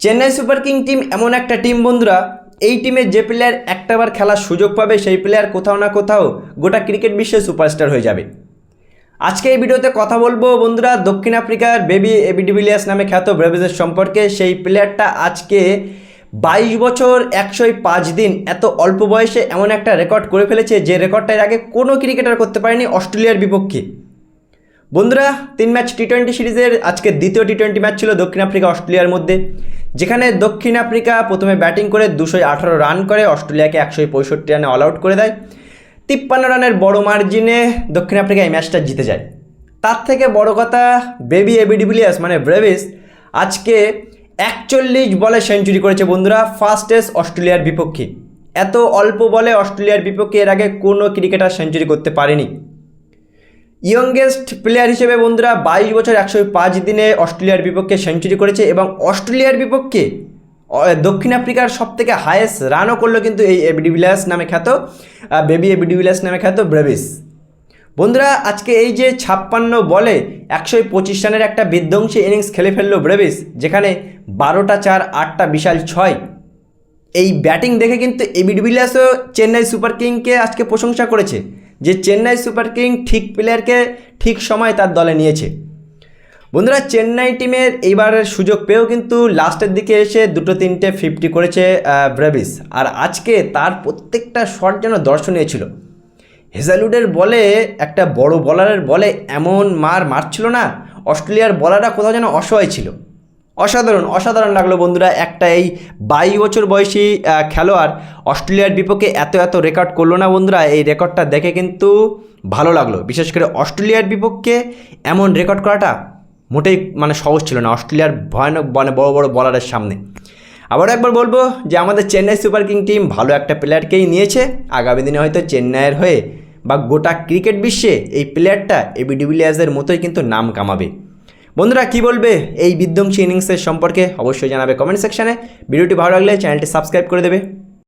Chennai super king team এমন একটা team, বন্ধুরা। এই টিমে যে প্লেয়ার একটাবার খেলার সুযোগ পাবে, সেই প্লেয়ার কোথাও না কোথাও গোটা ক্রিকেট বিশ্বে সুপারস্টার হয়ে যাবে। আজকে এই ভিডিওতে কথা বলব, বন্ধুরা, দক্ষিণ আফ্রিকার বেবি এবিডিভিলিয়াস নামে খ্যাত ব্রেভিজের সম্পর্কে। সেই প্লেয়ারটা আজকে বাইশ বছর একশোই পাঁচ দিন এত অল্প বয়সে এমন একটা রেকর্ড করে ফেলেছে যে রেকর্ডটা আগে কোনো ক্রিকেটার করতে পারেনি অস্ট্রেলিয়ার বিপক্ষে। বন্ধুরা, তিন ম্যাচ টি টোয়েন্টি সিরিজের আজকে দ্বিতীয় টি টোয়েন্টি ম্যাচ ছিল দক্ষিণ আফ্রিকা অস্ট্রেলিয়ার মধ্যে, যেখানে দক্ষিণ আফ্রিকা প্রথমে ব্যাটিং করে দুশো আঠারো রান করে, অস্ট্রেলিয়াকে একশো পঁয়ষট্টি রানে অল আউট করে দেয়। তিপ্পান্ন রানের বড় মার্জিনে দক্ষিণ আফ্রিকা এই ম্যাচটা জিতে যায়। তার থেকে বড় কথা বেবি এবিডিবিলিয়াস মানে ব্রেভিস আজকে একচল্লিশ বলে সেঞ্চুরি করেছে বন্ধুরা ফার্স্টেস্ট অস্ট্রেলিয়ার বিপক্ষে। এত অল্প বলে অস্ট্রেলিয়ার বিপক্ষে এর আগে কোনো ক্রিকেটার সেঞ্চুরি করতে পারেনি। ইয়ংগেস্ট প্লেয়ার হিসেবে বন্ধুরা বাইশ বছর একশো পাঁচ দিনে অস্ট্রেলিয়ার বিপক্ষে সেঞ্চুরি করেছে এবং অস্ট্রেলিয়ার বিপক্ষে দক্ষিণ আফ্রিকার সব থেকে হায়েস্ট রানও করল কিন্তু এই এবিডিভিলাস নামে খ্যাত বেবি এবিডিভিলাস নামে খ্যাত ব্রেভিস বন্ধুরা, আজকে এই যে ছাপ্পান্ন বলে একশো পঁচিশ রানের একটা বিধ্বংসী ইনিংস খেলে ফেলল ব্রেভিস যেখানে বারোটা চার, আটটা বিশাল ছয়। এই ব্যাটিং দেখে কিন্তু এবিডি বিলাসও চেন্নাই সুপার কিংকে আজকে প্রশংসা করেছে। যে চেন্নাই সুপার কিং ঠিক প্লেয়ারকে ঠিক সময় তার দলে নিয়েছে। বন্ধুরা, চেন্নাই টিমের এইবারের সুযোগ পেয়েও কিন্তু লাস্টের দিকে এসে দুটো তিনটে ফিফটি করেছে ব্রেভিস। আর আজকে তার প্রত্যেকটা শট যেন দর্শনীয় ছিল। হেজালুডের বলে, একটা বড় বলারের বলে এমন মার মারছিল না, অস্ট্রেলিয়ার বলাররা কোথাও যেন অসহায় ছিল। অসাধারণ অসাধারণ লাগল বন্ধুরা একটা এই বাইশ বছর বয়সী খেলোয়াড় অস্ট্রেলিয়ার বিপক্ষে এত এত রেকর্ড করল না বন্ধুরা। এই রেকর্ডটা দেখে কিন্তু ভালো লাগল। বিশেষ করে অস্ট্রেলিয়ার বিপক্ষে এমন রেকর্ড করাটা মোটেই মানে সহজ ছিল না, অস্ট্রেলিয়ার ভয়ানক মানে বড় বড় বলারের সামনে। আবারও একবার বলব যে আমাদের চেন্নাই সুপার কিং টিম ভালো একটা প্লেয়ারকেই নিয়েছে। আগামী দিনে হয়তো চেন্নাইয়ের হয়ে বা গোটা ক্রিকেট বিশ্বে এই প্লেয়ারটা এবি ডিভিলিয়ার্সের মতোই কিন্তু নাম কামাবে। বন্ধুরা, কি বলবে এই বিধ্বংসী ইনিংসের সম্পর্কে অবশ্যই জানাবে কমেন্ট সেকশানে। ভিডিওটি ভালো লাগলে চ্যানেলটি সাবস্ক্রাইব করে দেবে।